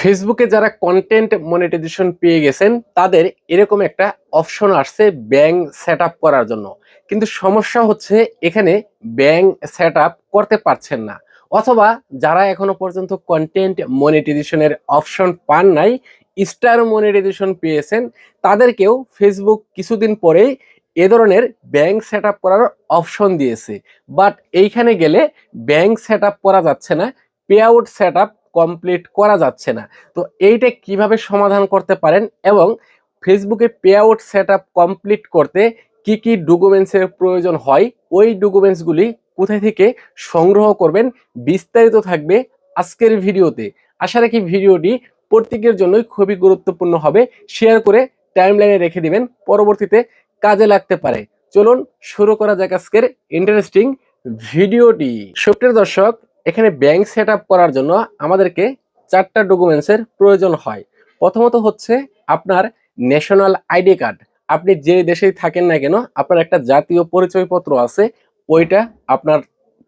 ফেসবুকে যারা content monetization পেয়ে গেছেন, তাদের এরকম একটা অপশন আসছে ব্যাংক সেট করার জন্য। কিন্তু সমস্যা হচ্ছে এখানে ব্যাংক সেট করতে পারছেন না। অথবা যারা এখনও পর্যন্ত কন্টেন্ট মনিটাইজেশনের অপশন পান নাই স্টার মনিটাইজেশন পেয়েছেন, তাদেরকেও ফেসবুক কিছুদিন পরেই এ ধরনের ব্যাংক সেট করার অপশন দিয়েছে। বাট এইখানে গেলে ব্যাংক সেট করা যাচ্ছে না পে আউট সেট কমপ্লিট করা যাচ্ছে না। তো এইটা কীভাবে সমাধান করতে পারেন এবং ফেসবুকে পে আউট সেট কমপ্লিট করতে কি কি ডকুমেন্টসের প্রয়োজন হয়, ওই ডকুমেন্টসগুলি কোথায় থেকে সংগ্রহ করবেন বিস্তারিত থাকবে আজকের ভিডিওতে। আশা রাখি ভিডিওটি প্রত্যেকের জন্যই খুবই গুরুত্বপূর্ণ হবে। শেয়ার করে টাইমলাইনে রেখে দিবেন, পরবর্তীতে কাজে লাগতে পারে। চলুন শুরু করা যাক আজকের ইন্টারেস্টিং ভিডিওটি। সুপ্রিয় দর্শক এখানে ব্যাংক সেট করার জন্য আমাদেরকে চারটা ডকুমেন্টসের প্রয়োজন হয়। প্রথমত হচ্ছে আপনার ন্যাশনাল আইডি কার্ড আপনি যে দেশেই থাকেন না কেন, আপনার একটা জাতীয় পরিচয়পত্র আছে, ওইটা আপনার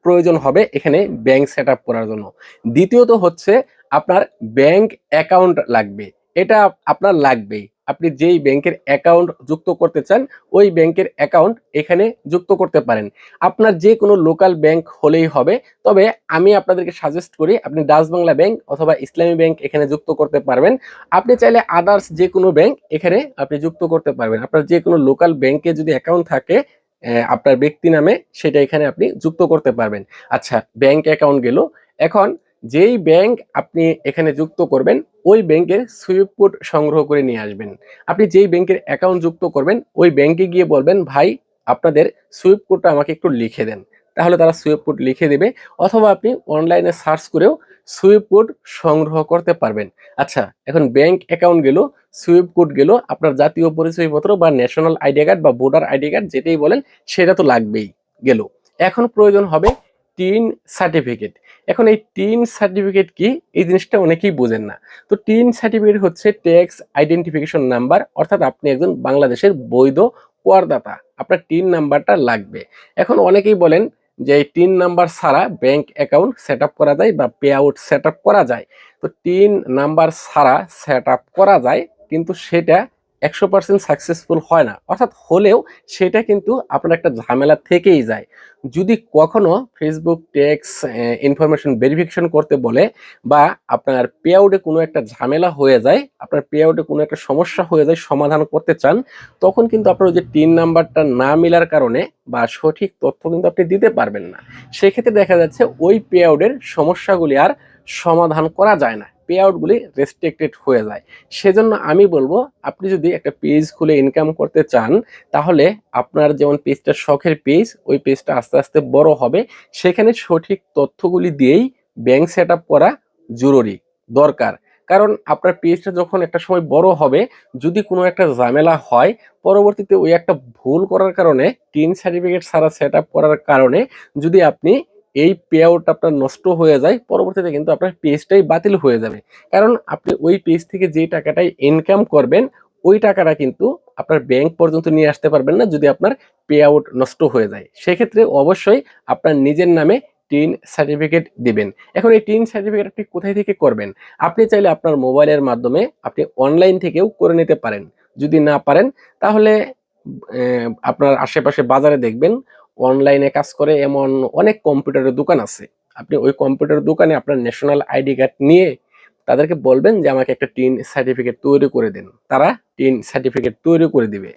প্রয়োজন হবে এখানে ব্যাংক সেট করার জন্য। দ্বিতীয়ত হচ্ছে আপনার ব্যাংক অ্যাকাউন্ট লাগবে। এটা আপনার লাগবেই। আপনি যেই ব্যাংকের অ্যাকাউন্ট যুক্ত করতে চান, ওই ব্যাংকের অ্যাকাউন্ট এখানে যুক্ত করতে পারেন। আপনার যে কোনো লোকাল ব্যাংক হলেই হবে, তবে আমি আপনাদেরকে সাজেস্ট করি আপনি ডাচ বাংলা ব্যাংক অথবা ইসলামী ব্যাংক এখানে যুক্ত করতে পারবেন। আপনি চাইলে আদার্স যে কোনো ব্যাংক এখানে আপনি যুক্ত করতে পারবেন। আপনার যে কোনো লোকাল ব্যাংকে যদি অ্যাকাউন্ট থাকে আপনার ব্যক্তি নামে সেটা এখানে আপনি যুক্ত করতে পারবেন। আচ্ছা ব্যাংক অ্যাকাউন্ট গেল। এখন যেই ব্যাংক আপনি এখানে যুক্ত করবেন, ওই ব্যাংকের সুইপ কোড সংগ্রহ করে নিয়ে আসবেন। আপনি যেই ব্যাংকের অ্যাকাউন্ট যুক্ত করবেন, ওই ব্যাংকে গিয়ে বলবেন, ভাই, আপনাদের সুইপ কোডটা আমাকে একটু লিখে দেন। তাহলে তারা সুইপ কোড লিখে দেবে, অথবা আপনি অনলাইনে সার্চ করেও সুইপ কোড সংগ্রহ করতে পারবেন। আচ্ছা এখন ব্যাংক অ্যাকাউন্ট গেল সুইপ কোড গেল, আপনার জাতীয় পরিচয়পত্র বা ন্যাশনাল আইডি কার্ড বা ভোটার আইডি কার্ড যেটাই বলেন, সেটা তো লাগবেই, গেল। এখন প্রয়োজন হবে টিন সার্টিফিকেট এখন এই টিন সার্টিফিকেট কি? এই জিনিসটা অনেকেই বোঝেন না। তো টিন সার্টিফিকেট হচ্ছে ট্যাক্স আইডেন্টিফিকেশন নাম্বার অর্থাৎ আপনি একজন বাংলাদেশের বৈধ করদাতা। আপনার টিন নাম্বারটা লাগবে। এখন অনেকেই বলেন যে এই টিন নাম্বার ছাড়া ব্যাংক অ্যাকাউন্ট সেট করা যায় বা পে আউট সেট করা যায়। তো টিন নাম্বার ছাড়া সেট করা যায়, কিন্তু সেটা একশো পার্সেন্ট সাকসেসফুল হয় না। অর্থাৎ হলেও সেটা কিন্তু আপনার একটা ঝামেলা থেকেই যায়। যদি কখনো ফেসবুক ট্যাক্স ইনফরমেশন ভেরিফিকেশন করতে বলে বা আপনার পে আউটে কোনো একটা ঝামেলা হয়ে যায়, আপনার পে আউটে কোনো একটা সমস্যা হয়ে যায়, সমাধান করতে চান, তখন কিন্তু আপনার ওই যে টিন নাম্বারটা না মিলার কারণে বা সঠিক তথ্য কিন্তু আপনি দিতে পারবেন না। সেক্ষেত্রে দেখা যাচ্ছে ওই পে আউটের সমস্যাগুলি আর সমাধান করা যায় না। পে আউটগুলি রেস্ট্রিক্টেড হয়ে যায়। সেজন্য আমি বলব, আপনি যদি একটা পেজ খুলে ইনকাম করতে চান, তাহলে আপনার যেমন পেজটা শখের পেজ ওই পেজটা আস্তে আস্তে বড় হবে। সেখানে সঠিক তথ্যগুলি দিয়েই ব্যাংক সেট করা জরুরি, দরকার। কারণ আপনার পেজটা যখন একটা সময় বড় হবে, যদি কোনো একটা ঝামেলা হয়, পরবর্তীতে ওই একটা ভুল করার কারণে টিন সার্টিফিকেট ছাড়া সেট করার কারণে যদি আপনি এই পে আপনার নষ্ট হয়ে যায়, পরবর্তীতে কিন্তু আপনার পেজটাই বাতিল হয়ে যাবে। কারণ আপনি ওই পেজ থেকে যে টাকাটাই ইনকাম করবেন, ওই টাকাটা কিন্তু আপনার ব্যাংক পর্যন্ত নিয়ে আসতে পারবেন না যদি আপনার পে আউট নষ্ট হয়ে যায়। সেক্ষেত্রে অবশ্যই আপনার নিজের নামে টিন সার্টিফিকেট দিবেন। এখন এই টিন সার্টিফিকেট আপনি কোথায় থেকে করবেন? আপনি চাইলে আপনার মোবাইলের মাধ্যমে আপনি অনলাইন থেকেও করে নিতে পারেন। যদি না পারেন, তাহলে আপনার আশেপাশে বাজারে দেখবেন অনলাইনে কাজ করে, এমন অনেক কম্পিউটারের দোকান আছে। আপনি ওই কম্পিউটার দোকানে আপনার ন্যাশনাল আইডি কার্ড নিয়ে তাদেরকে বলবেন যে, আমাকে একটা টিন সার্টিফিকেট তৈরি করে দিন। তারা টিন সার্টিফিকেট তৈরি করে দিবে।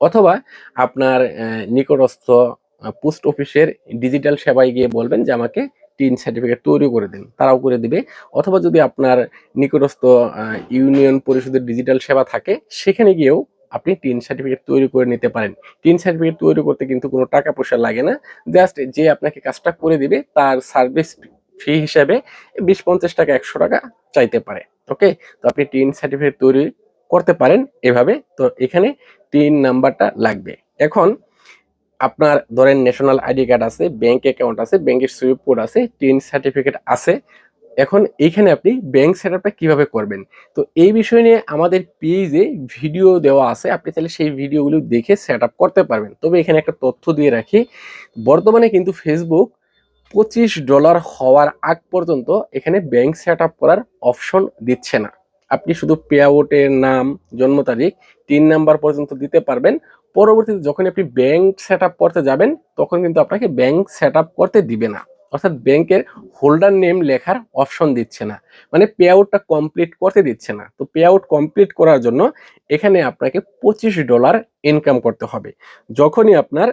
অথবা আপনার নিকটস্থ পোস্ট অফিসের ডিজিটাল সেবায় গিয়ে বলবেন যে, আমাকে টিন সার্টিফিকেট তৈরি করে দিন। তারাও করে দিবে। অথবা যদি আপনার নিকটস্থ ইউনিয়ন পরিষদের ডিজিটাল সেবা থাকে, সেখানে গিয়েও আপনি টিন সার্টিফিকেট তৈরি করে নিতে পারেন। টিন সার্টিফিকেট তৈরি করতে কিন্তু কোনো টাকা পয়সা লাগে না। জাস্ট যে আপনাকে কাজটা করে দিবে, তার সার্ভিস ফি হিসাবে বিশ পঞ্চাশ টাকা, একশো টাকা চাইতে পারে। ওকে তো আপনি টিন সার্টিফিকেট তৈরি করতে পারেন এভাবে। তো এখানে টিন নাম্বারটা লাগবে। এখন আপনার ধরেন ন্যাশনাল আইডি কার্ড আছে ব্যাংক অ্যাকাউন্ট আছে ব্যাংকের সুইপ কোড আছে টিন সার্টিফিকেট আছে। এখন এইখানে আপনি ব্যাংক সেট আপটা কীভাবে করবেন? তো এই বিষয় নিয়ে আমাদের পেজে ভিডিও দেওয়া আছে, আপনি তাহলে সেই ভিডিওগুলো দেখে সেট আপ করতে পারবেন। তবে এখানে একটা তথ্য দিয়ে রাখি, বর্তমানে কিন্তু ফেসবুক পঁচিশ ডলার হওয়ার আগ পর্যন্ত এখানে ব্যাংক সেট আপ করার অপশন দিচ্ছে না। আপনি শুধু পে আউটের নাম, জন্ম তারিখ, তিন নাম্বার পর্যন্ত দিতে পারবেন। পরবর্তীতে যখন আপনি ব্যাংক সেট করতে যাবেন, তখন কিন্তু আপনাকে ব্যাংক সেট করতে দিবে না। অর্থাৎ ব্যাংকের হোল্ডার নেম লেখার অপশন দিচ্ছে না। মানে পে আউটটা কমপ্লিট করতে দিচ্ছে না। তো পে আউট কমপ্লিট করার জন্য এখানে আপনাকে পঁচিশ ডলার ইনকাম করতে হবে। যখনই আপনার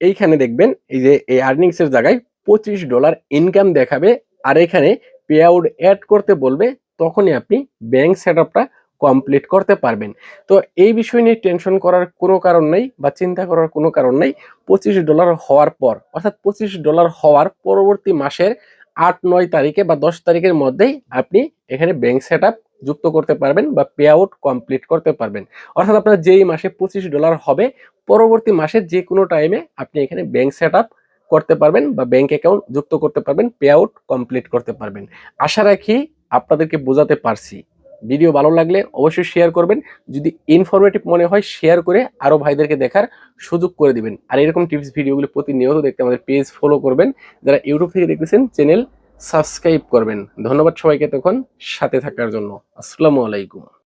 এইখানে দেখবেন, এই যে এই আর্নিংস এর জায়গায় পঁচিশ ডলার ইনকাম দেখাবে আর এখানে পে আউট অ্যাড করতে বলবে, তখনই আপনি ব্যাংক সেট আপটা কমপ্লিট করতে পারবেন। তো এই বিষয় নিয়ে টেনশন করার কোনো কারণ নেই বা চিন্তা করার কোনো কারণ নেই। পঁচিশ ডলার হওয়ার পর, অর্থাৎ পঁচিশ ডলার হওয়ার পরবর্তী মাসের আট, নয় তারিখে বা দশ তারিখের মধ্যেই আপনি এখানে ব্যাংক সেট যুক্ত করতে পারবেন বা পে আউট কমপ্লিট করতে পারবেন। অর্থাৎ আপনার যেই মাসে পঁচিশ ডলার হবে, পরবর্তী মাসে যে কোনো টাইমে আপনি এখানে ব্যাংক সেট করতে পারবেন বা ব্যাংক অ্যাকাউন্ট যুক্ত করতে পারবেন পে আউট কমপ্লিট করতে পারবেন। আশা রাখি আপনাদেরকে বোঝাতে পারছি। ভিডিও ভালো লাগলে অবশ্যই শেয়ার করবেন। যদি ইনফরমেটিভ মনে হয় শেয়ার করে আরও ভাইদেরকে দেখার সুযোগ করে দিবেন। আর এরকম টিপস ভিডিওগুলো প্রতিনিয়ত দেখতে আমাদের পেজ ফলো করবেন। যারা ইউটিউব থেকে দেখতেছেন চ্যানেল সাবস্ক্রাইব করবেন। ধন্যবাদ সবাইকে তখন সাথে থাকার জন্য। আসসালামু আলাইকুম।